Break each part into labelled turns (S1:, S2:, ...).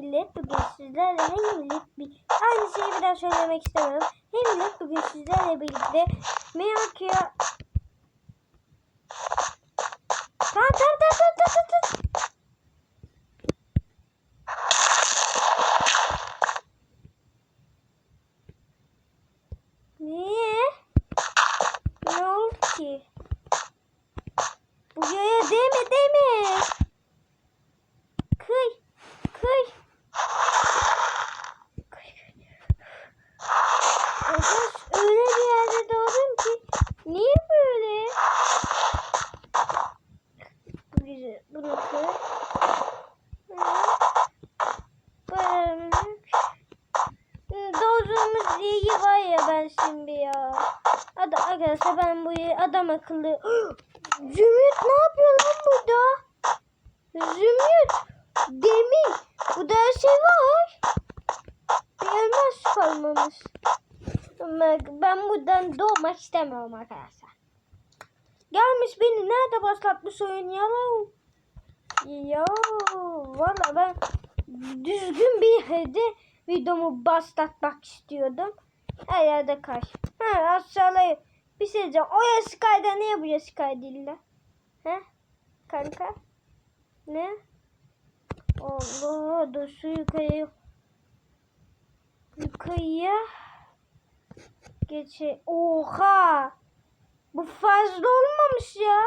S1: millet bugün sizlerle hey millet bir aynı şeyi bir daha söylemek istemiyorum. Hey millet bugün sizlerle birlikte Meokia Tamam tamam tamam tamam tamam tamam. Niye? Ne oldu ki? Bu yaya değme değme. Kıy. Kıy. Kıy, kıy. Öyle bir yerde doğdum ki. Niye böyle? Güzel. Bunu. Böyle. Doğduğumuz iyi var ya ben şimdi ya. Hadi arkadaşlar ben bu adam akıllı. Zümrüt ne yapıyor lan burada? Zümrüt. Demir. Burada her şey var. Bir elmas kalmamış. Ama Ben buradan doğmak istemiyorum arkadaşlar. Gelmiş beni nerede başlatmış oyun ya? Ya valla ben düzgün bir yerde videomu başlatmak istiyordum. Her yerde kaç. Ha aşağıya bir şey diyeceğim. O ya Sky'da ne yapıyor Sky dille? He? Kanka? Ne? Allah dur şu yukarıya yukarıya geçe oha! Bu fazla olmamış ya.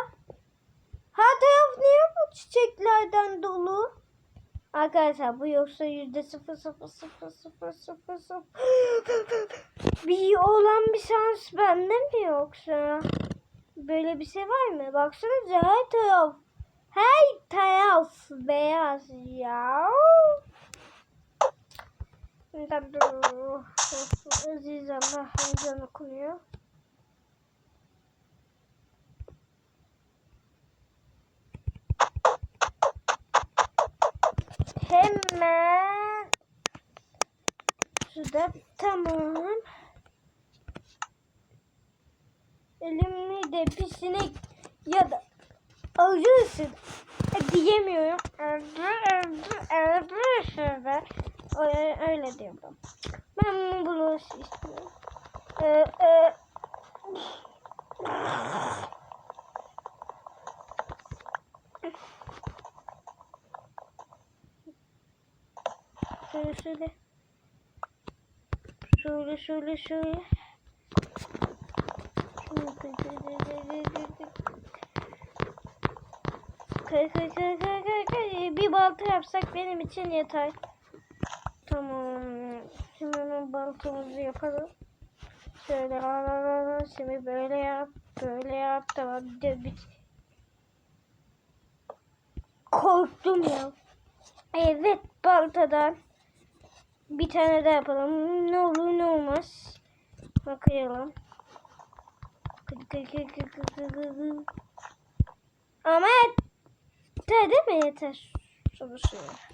S1: Her taraf niye bu çiçeklerden dolu? Arkadaşlar bu yoksa yüzde sıfır sıfır sıfır sıfır sıfır sıfır. Bir olan bir şans bende mi yoksa? Böyle bir şey var mı? Baksanıza her taraf her taraf beyaz ya. Dur. Aziz Allah ezan okunuyor. Hemen şurada tamam. Elimni de pisine ya da alırsın diyemiyorum. Öyle, öyle diyorum. Ben bunu istiyorum. Ee, e, şöyle şöyle. Şöyle şöyle şöyle. Kay kay kay kay kay. Bir balta yapsak benim için yeter. Tamam. Baltamızı yapalım. Şöyle al al al. Şimdi böyle yap. Böyle yap. Tamam. De, bit. Korktum ya. Evet baltadan. Bir tane daha yapalım. Ne olur ne olmaz. Kıy. Ama yeter değil mi? Yeter. Şunu şöyle.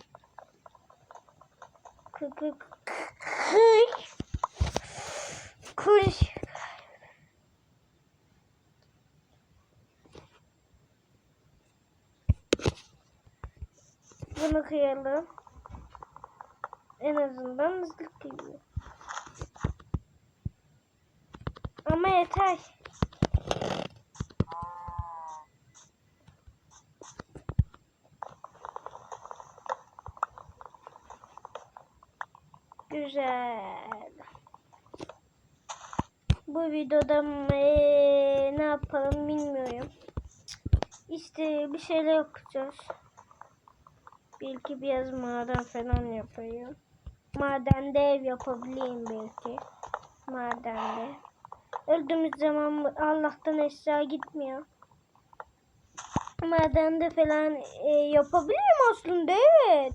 S1: Kıy. Kıy. Bunu kıyalım. En azından hızlı kıyıyor. Ama yeter. Güzel. Bu videoda eee, ne yapalım bilmiyorum. İşte bir şeyler yapacağız. Belki biraz maden falan yapayım. Madende ev yapabileyim belki. Madende. Öldüğümüz zaman Allah'tan eşya gitmiyor. Madende falan e, yapabilirim aslında evet.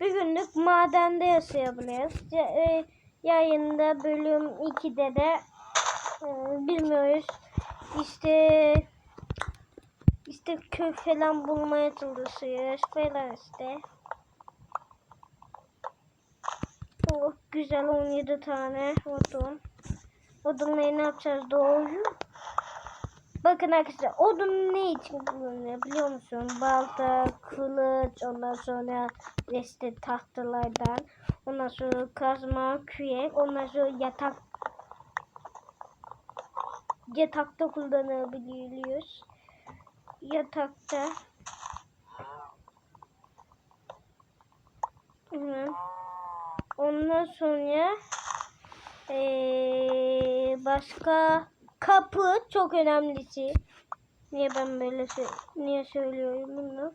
S1: Bir günlük madende yaşayabiliriz. Ya, e, yayında bölüm 2'de de e, bilmiyoruz. İşte işte köy falan bulmaya çalışıyoruz falan işte. Oh güzel 17 tane odun. Odunları ne yapacağız doğru? Bakın arkadaşlar odun ne için kullanılıyor biliyor musun? Balta, kılıç, ondan sonra işte tahtalardan, ondan sonra kazma, kürek, ondan sonra yatak yatakta kullanabiliyoruz. Yatakta. Ondan sonra ee, başka kapı çok önemlisi. Niye ben böyle sö- niye söylüyorum bunu?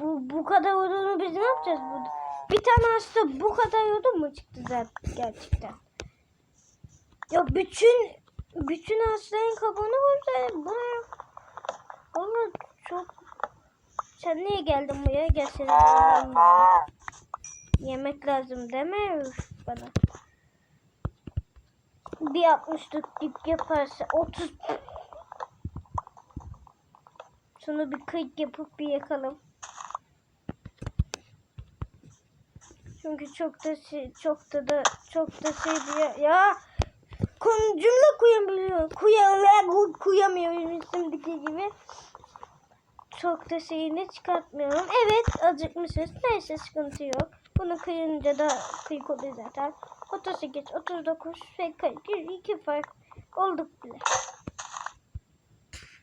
S1: Bu bu kadar odunu biz ne yapacağız burada? Bir tane hasta bu kadar odun mu çıktı zaten gerçekten? Ya bütün bütün hastaların kabuğunu koysaydın bu ne? Valla çok sen niye geldin buraya? Gelsene. Yemek lazım deme bana. Bir 60'lık dip yaparsa 30 Sonra bir kıyık yapıp bir yakalım. Çünkü çok da şey, çok da da çok da şey diye ya konu cümle kuyamıyor. Kuyamıyor, kuyamıyorum üstümdeki gibi. Çok da şeyini çıkartmıyorum. Evet acıkmışız. Neyse sıkıntı yok. Bunu kıyınca da kıyık oluyor zaten. 38, 39 ve 42 fark olduk bile.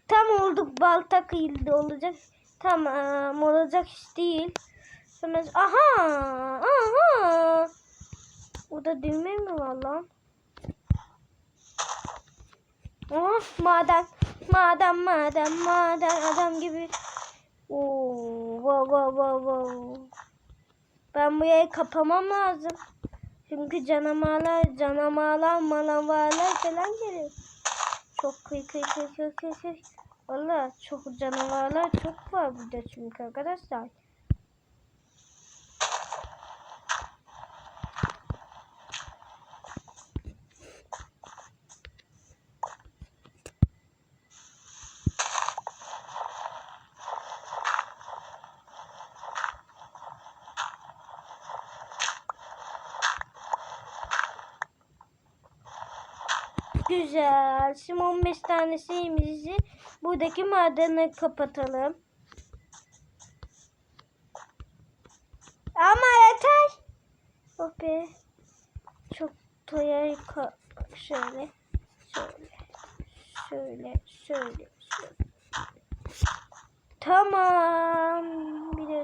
S1: Tam olduk balta kıyıldı olacak. Tamam olacak iş değil. Sonra aha aha. Burada düğme mi var lan? Oh maden maden maden maden adam gibi. Oo wow wow wow wow. Ben bu yayı kapamam lazım. Çünkü canavarlar, canavarlar, manavarlar falan geliyor. Çok kıy kıy kıy kıy kıy kıy. Valla çok canavarlar çok var burada çünkü arkadaşlar. Güzel. Şimdi 15 tane şeyimizi buradaki madeni kapatalım. Ama yeter. Oh be. Çok toyayı şöyle. Şöyle. Şöyle. Şöyle. Şöyle. Tamam. Bir de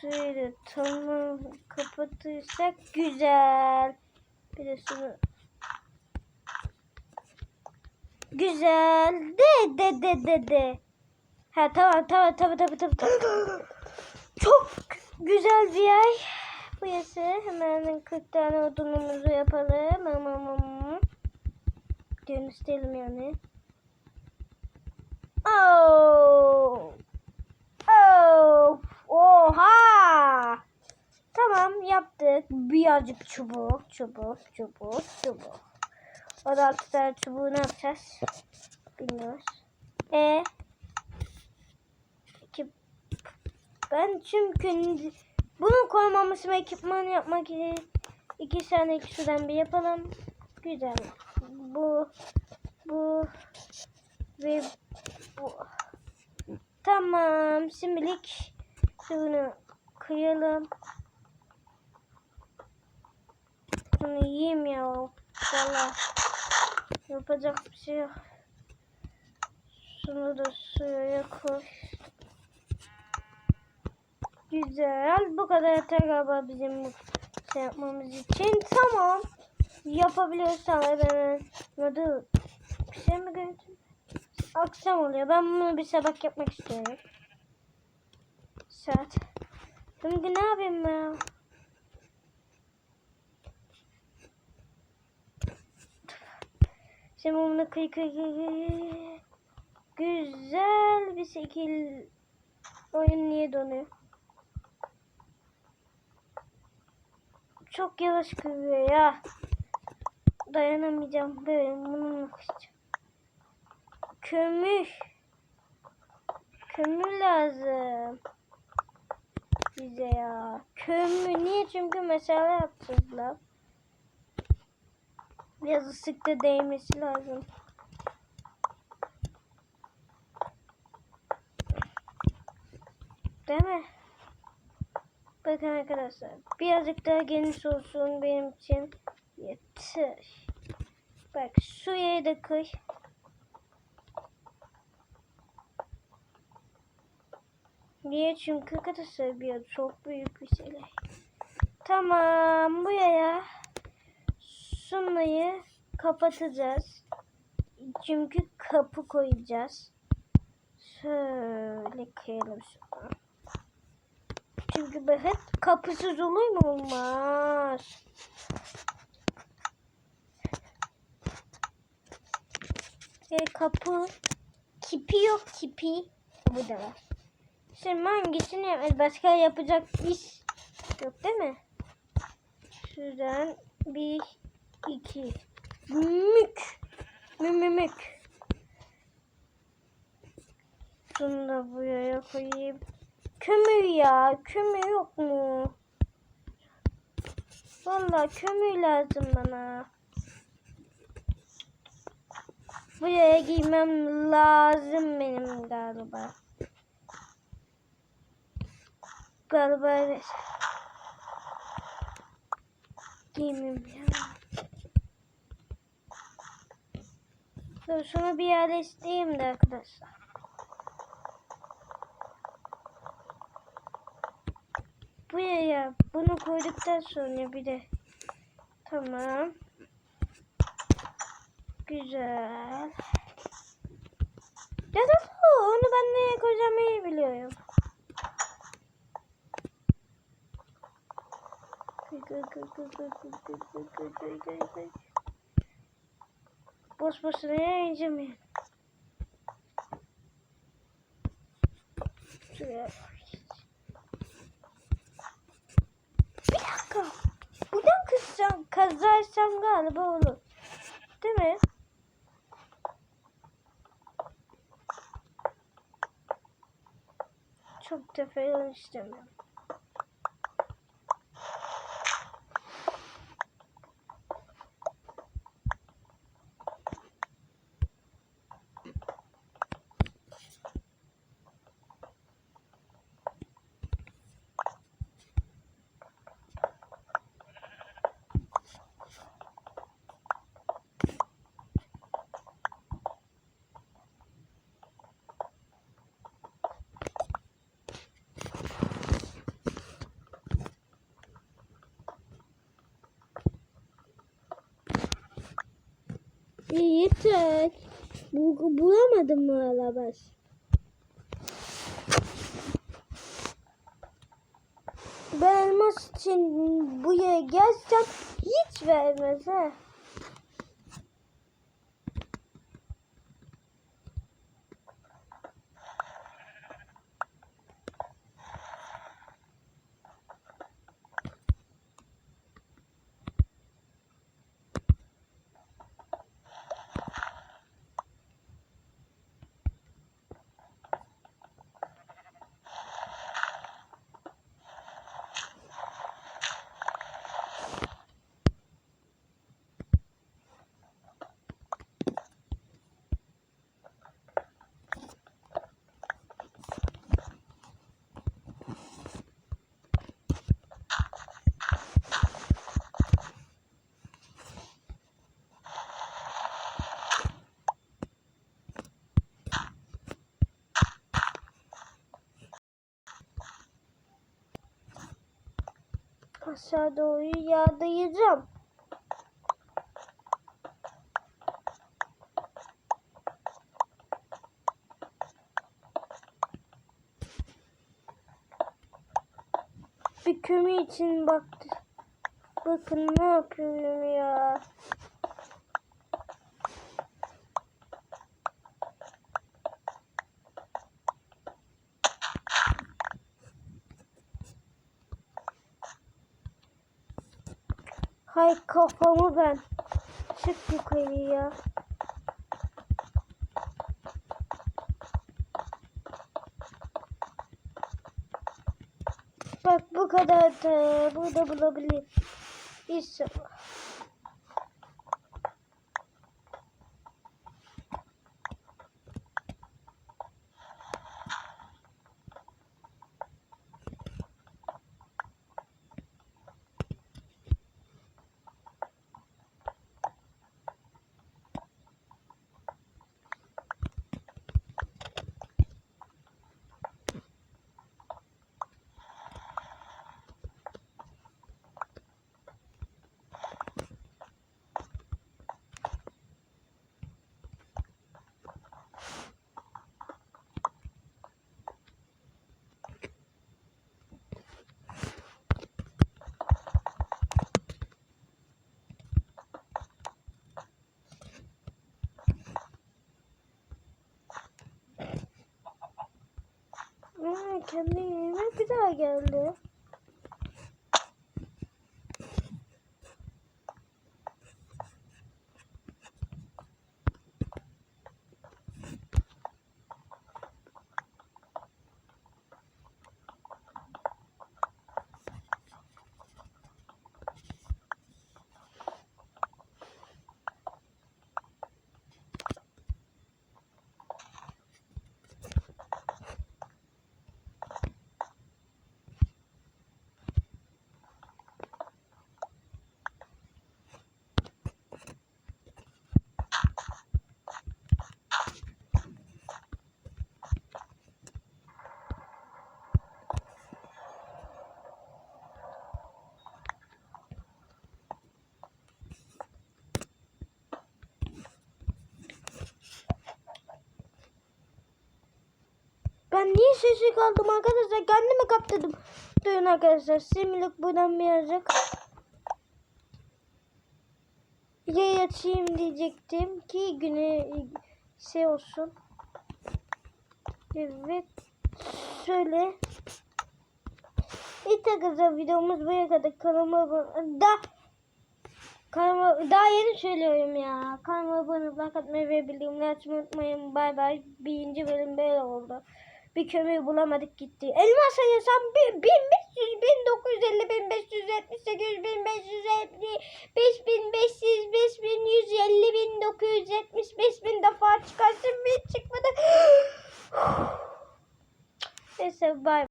S1: suyu tamam kapatırsak güzel. Bir de şunu Güzel. De de de de de. Ha tamam tamam tamam tamam tamam. tamam. Çok güzel bir yer. Burası hemen 40 tane odunumuzu yapalım. Ama Dönüştürelim yani. Oh. Oh. Oha. Tamam yaptık. Birazcık çubuk, çubuk, çubuk, çubuk. O da altı tane çubuğu ne yapacağız? Bilmiyoruz. E iki ben çünkü bunu koymamız ve ekipman yapmak için iki tane ikisinden bir yapalım. Güzel. Bu bu ve bu. Tamam. Şimdilik şunu kıyalım. Bunu yiyeyim ya. Valla. Yapacak bir şey yok. Şunu da suya koy. Güzel. Bu kadar yeter galiba bizim şey yapmamız için. Tamam. Yapabiliyorsan ben Hadi. Bir şey mi gördün? Akşam oluyor. Ben bunu bir sabah yapmak istiyorum. Saat. Şimdi ne yapayım ben? Şimdi bunu kıy kıy kıy kıy. Güzel bir şekil. Oyun niye donuyor? Çok yavaş kırıyor ya. Dayanamayacağım. Böyle bunu kıracağım. Kömür. Kömür lazım. Bize ya. Kömür. Niye? Çünkü mesela yapacağız lan. Biraz ısıkta değmesi lazım. Değil mi? Bakın arkadaşlar. Birazcık daha geniş olsun benim için. Yeter. Bak şuraya da koy. Niye? Çünkü arkadaşlar bir çok büyük bir şeyler. Tamam buraya şunları kapatacağız. Çünkü kapı koyacağız. Şöyle koyalım şunu. Çünkü hep kapısız olur mu? Olmaz. E, kapı. Kipi yok kipi. Bu da var. Şimdi hangisini? Başka yapacak iş yok değil mi? Şuradan bir, iki. Mük. Mümümük. Şunu da buraya koyayım. Kömür ya. Kömür yok mu? Vallahi kömür lazım bana. Buraya giymem lazım benim galiba. Galiba evet. Giymem ya. Şunu bir yerleştireyim de arkadaşlar. Buraya bunu koyduktan sonra bir de tamam. Güzel. Ya da onu ben neye koyacağımı iyi biliyorum. Koy, koy, koy, koy, koy, koy, koy, koy, koy, koy. Boş boşuna yayıncım ya. Şuraya. Bir dakika. Buradan kızsam, kazarsam galiba olur. Değil mi? Çok falan istemiyorum. İyi yeter. Bu, bulamadım mı hala baş? Ben elmas için buraya gelsem hiç vermez ha. Aşağı doğru yağdıracağım. Bir kömür için baktı. Bakın ne yapıyorum ya. Kafamı ben. Çık yukarıya. Bak bu kadar da burada kendi yerine bir daha geldi. Niye sessiz kaldım arkadaşlar? Kendimi kaptırdım. Duyun arkadaşlar. Simlik buradan birazcık. Yay açayım diyecektim ki güne şey olsun. Evet. Şöyle. İlk arkadaşlar videomuz buraya kadar kanalıma da kanalıma daha yeni söylüyorum ya. Kanalıma abone atmayı ve bildirimleri açmayı unutmayın. Bay bay. Birinci bölüm böyle oldu. Bir kömür bulamadık gitti. Elmas sayısam 1500, 1950, 1578, 1550, 5500, 5150, 1970, 5000 defa çıkarsın bir çıkmadı. Neyse bay.